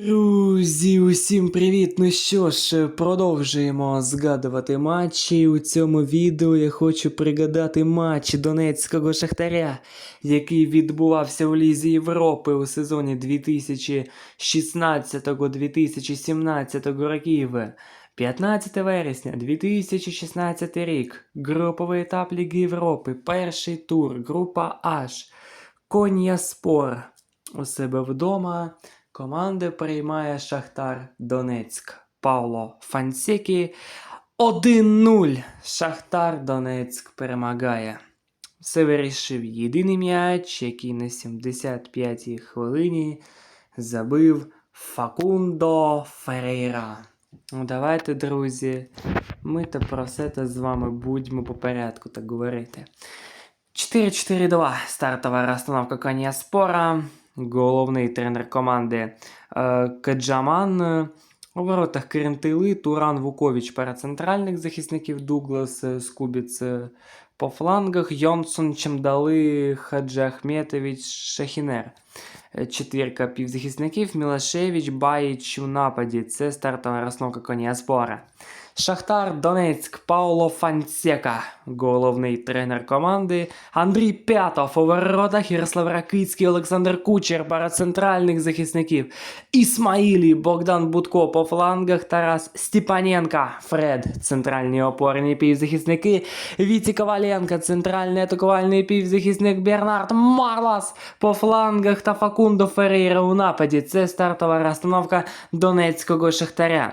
Друзі, усім привіт! Ну що ж, продовжуємо згадувати матчі. У цьому відео я хочу пригадати матч Донецького Шахтаря, який відбувався у Лізі Європи у сезоні 2016-2017 років. 15 вересня 2016 рік. Груповий етап Ліги Європи. Перший тур. Група H. Кон'яспор. У себе вдома. Команди приймає Шахтар Донецьк. Павло Фансекі 1-0. Шахтар Донецьк перемагає. Все вирішив єдиний м'яч, який на 75-й хвилині забив Факундо Ферейра. Ну, давайте, друзі, ми та про все те з вами будемо по порядку так говорити. 4-4-2. Стартова розстановка Канія Спора. Головний тренер команди е, Каджаман. Е, У воротах Керентили, Туран Вукович пара центральних захисників, Дуглас е, Скубіц по флангах, Йонсон Чемдали, Хаджи Ахметович, Шахінер. Четвірка півзахисників, Мілашевич, Баїч у нападі. Це стартова розновка Конія Спора. Шахтар Донецьк, Пауло Фансека, головний тренер команди, Андрій П'ятов у воротах, Ярослав Ракицький, Олександр Кучер, пара центральних захисників, Ісмаїлі, Богдан Будко по флангах, Тарас Степаненка, Фред, центральні опорні півзахисники, Віті Коваленко, центральний атакувальний півзахисник. Бернард Марлас по флангах та Факундо Ферейра у нападі. Це стартова розстановка Донецького Шахтаря.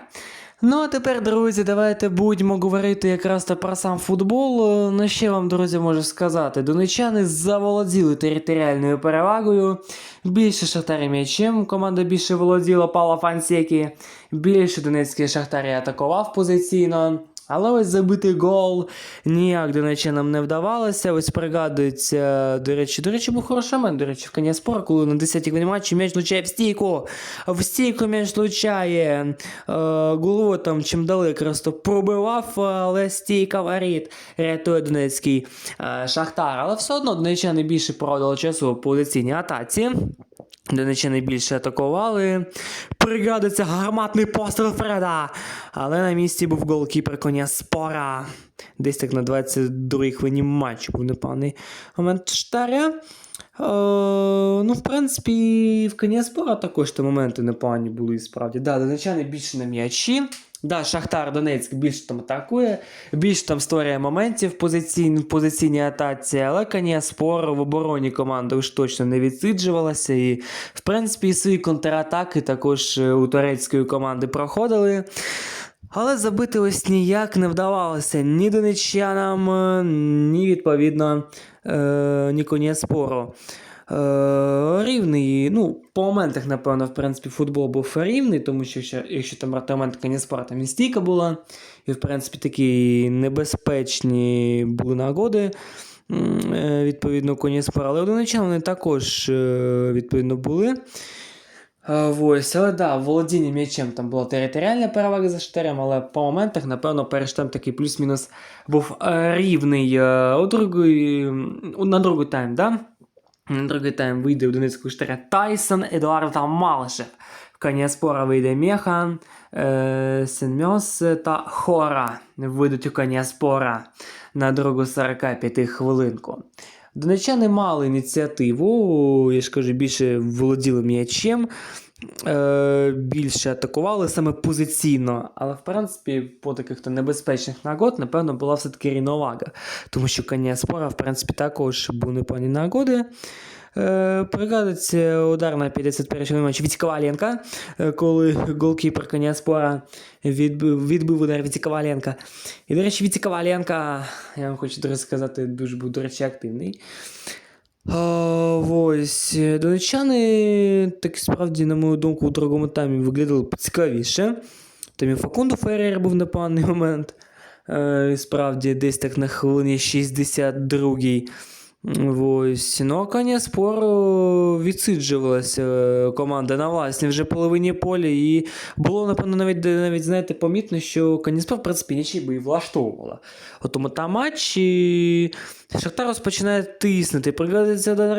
Ну а тепер, друзі, давайте будемо говорити якраз то про сам футбол. На Ну що вам, друзі, можу сказати? Донечани заволоділи територіальною перевагою. Більше шахтарі м'ячем. Команда більше володіла Пала Фансекі. Більше донецький шахтарі атакував позиційно. Але ось забитий гол ніяк донечанам не вдавалося. Ось пригадується, до речі, до речі, був хороший момент, до речі, в коня спора, коли на 10-й хвилині матчі м'яч влучає в стійку. В стійку м'яч влучає. Е, голову там чим дали якраз то пробивав, але стійка воріт. Рятує Донецький е, Шахтар. Але все одно донечани більше проводили часу у позиційній атаці. Донечани більше атакували. Пригадується гарматний постріл Фреда. Але на місці був голкіпер коня Спора. Десь так на 22-й хвилині матчу був непевний момент Штаря. Е, ну, в принципі, в коня Спора також то моменти непогані були справді. Да, донечани більше на м'ячі. Да, Шахтар Донецьк більше там атакує, більше там створює моментів в позиційній, позиційній атаці, але коня спор в обороні команда уж точно не відсиджувалася. І, в принципі, свої контратаки також е, у турецької команди проходили. Але забити ось ніяк не вдавалося ні донечанам, е, ні відповідно е, ні коня спору. Е, рівний, ну, по моментах, напевно, в принципі, футбол був рівний, тому що якщо, якщо там момент Каніспора, там і стійка була, і, в принципі, такі небезпечні були нагоди. е, Відповідно, Коніспора, але донечан вони також е, відповідно були. Е, Ось, але да, володіння м'ячем там була територіальна перевага за Шахтарем, але по моментах, напевно, перший тайм такий плюс-мінус був е, рівний. Е, у другий, на другий тайм, да? На другий тайм вийде у Донецького Штаря Тайсон, Едуарда Малишев. В коня спора вийде Механ, е, Сенмьос та Хора вийдуть у коня спора на другу 45 хвилинку. Донечани мали ініціативу, я ж кажу, більше володіли м'ячем, е, більше атакували саме позиційно. Але в принципі, по таких то небезпечних нагод, напевно, була все-таки рівновага. Тому що коня спора, в принципі, також були непогані нагоди. Е, Пригадується удар на 51-й матчі Віті Коваленка, е, коли голкіпер коня спора відбив, відбив удар Віті Коваленка. І, до речі, Віті Коваленка, я вам хочу сказати, дуже був, до речі, активний. А, ось, е, донечани, так справді, на мою думку, у другому таймі виглядали цікавіше. Там і Факунду Феррер був на певний момент. Е, справді, десь так на хвилині 62-й. Ось, ну, коня спору відсиджувалася е, команда на власній вже половині поля, і було, напевно, навіть, навіть знаєте, помітно, що Каніспор, в принципі, нічий би і влаштовувала. Тому та матчі Шахтар розпочинає тиснути. Пригодиться удар,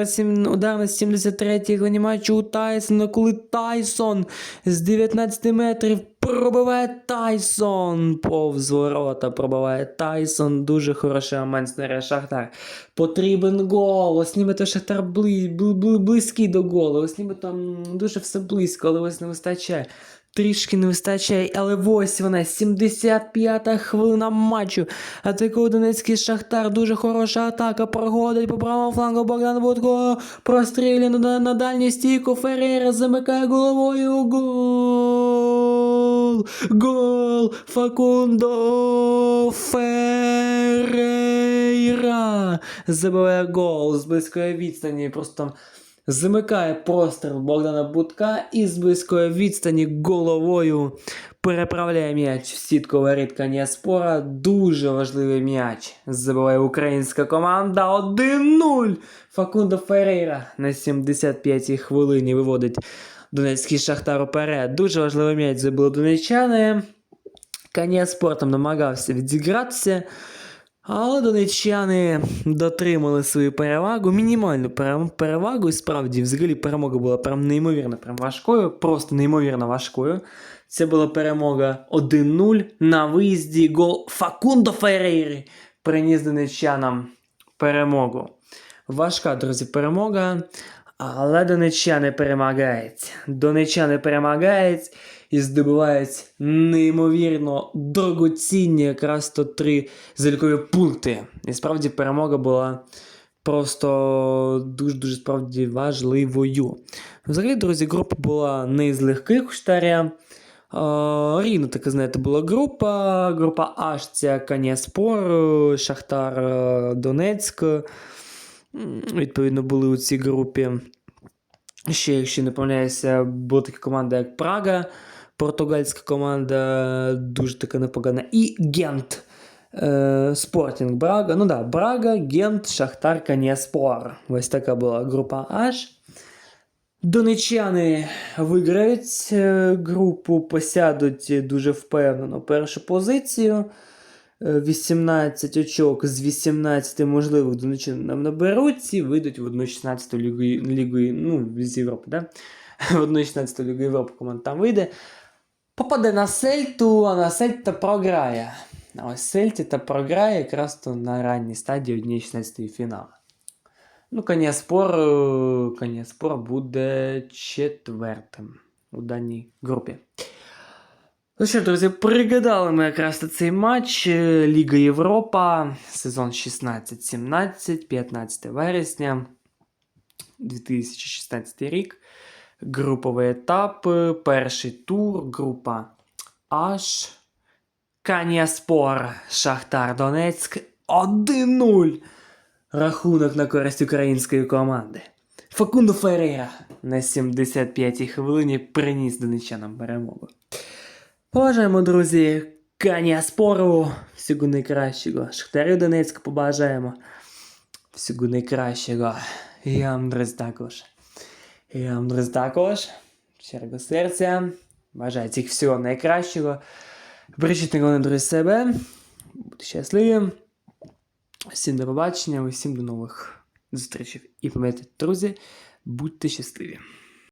на 73-й хвилині матчу у Тайсона, коли Тайсон з 19 метрів пробиває Тайсон. Повз ворота пробиває Тайсон. Дуже хороший момент снаряд Шахтар. Потрібен гол. Ось нібито Шахтар бли, бли, бли, близький до голу. Ось нібито дуже все близько, але ось не вистачає. Трішки не вистачає, але ось вона, 75-та хвилина матчу. Атакує Донецький Шахтар. Дуже хороша атака. Проходить по правому флангу Богдан Будко. Прострілює на, на дальню стійку. Феррейра замикає головою. Гол! Гол! Факундо Феррейра! Забиває гол з близької відстані. Просто там замикає простріл Богдана Будка і з близької відстані головою переправляє м'яч в сітку воріт Каніаспора. Дуже важливий м'яч. Забиває українська команда 1-0. Факундо Феррейра на 75-й хвилині виводить Донецький Шахтар уперед. Дуже важливий м'яч забили донеччани. Каніаспор там намагався відзігратися. Але донеччани дотримали свою перевагу, мінімальну перевагу, і справді, взагалі, перемога була прям неймовірно прям важкою, просто неймовірно важкою. Це була перемога 1-0 на виїзді гол Факундо Феррейри приніс донеччанам перемогу. Важка, друзі, перемога, але донеччани перемагають. Донеччани перемагають і здобувають неймовірно дорогоцінні якраз то три залікові пункти. І справді перемога була просто дуже-дуже справді важливою. Взагалі, друзі, група була не з легких Штаря. Рівно така, знаєте, була група. Група H це Каняспор, Шахтар е, Донецьк. Відповідно, були у цій групі. Ще, якщо не помиляюся, була така команда, як Прага, португальська команда, дуже така непогана. І Гент. Е, Спортінг Брага. Ну да, Брага, Гент, Шахтар, Каніаспор. Ось така була група H. Донеччани виграють е, групу, посядуть дуже впевнено першу позицію. Е, 18 очок з 18 можливих донеччан нам наберуть і вийдуть в 1-16 лігу, лігу ну, з Європи, да? В 1-16 лігу Європи команда там вийде. Попаде на Сельту, а на Сельта програє. А ось Сельті та програє якраз то на ранній стадії 1-16 фіналу. Ну, Каніаспор, е, Каніаспор буде четвертим у даній групі. Ну що, друзі, пригадали ми якраз цей матч е, Ліга Європа, сезон 16-17, 15 вересня 2016 рік. Груповий етап, перший тур, група H. Каніаспор, Шахтар Донецьк 1-0. Рахунок на користь української команди. Факундо Феррейра на 75-й хвилині приніс донеччанам перемогу. Побажаємо, друзі, Каніаспору всього найкращого. Шахтарю Донецьк побажаємо всього найкращого. І вам, друзі, також. І вам, друзі, також. Щирого серця. Бажаю всіх всього найкращого. Бережіть головне, друзі, себе. Будьте щасливі. Всім до побачення, усім до нових зустрічей. І пам'ятайте, друзі, будьте щасливі.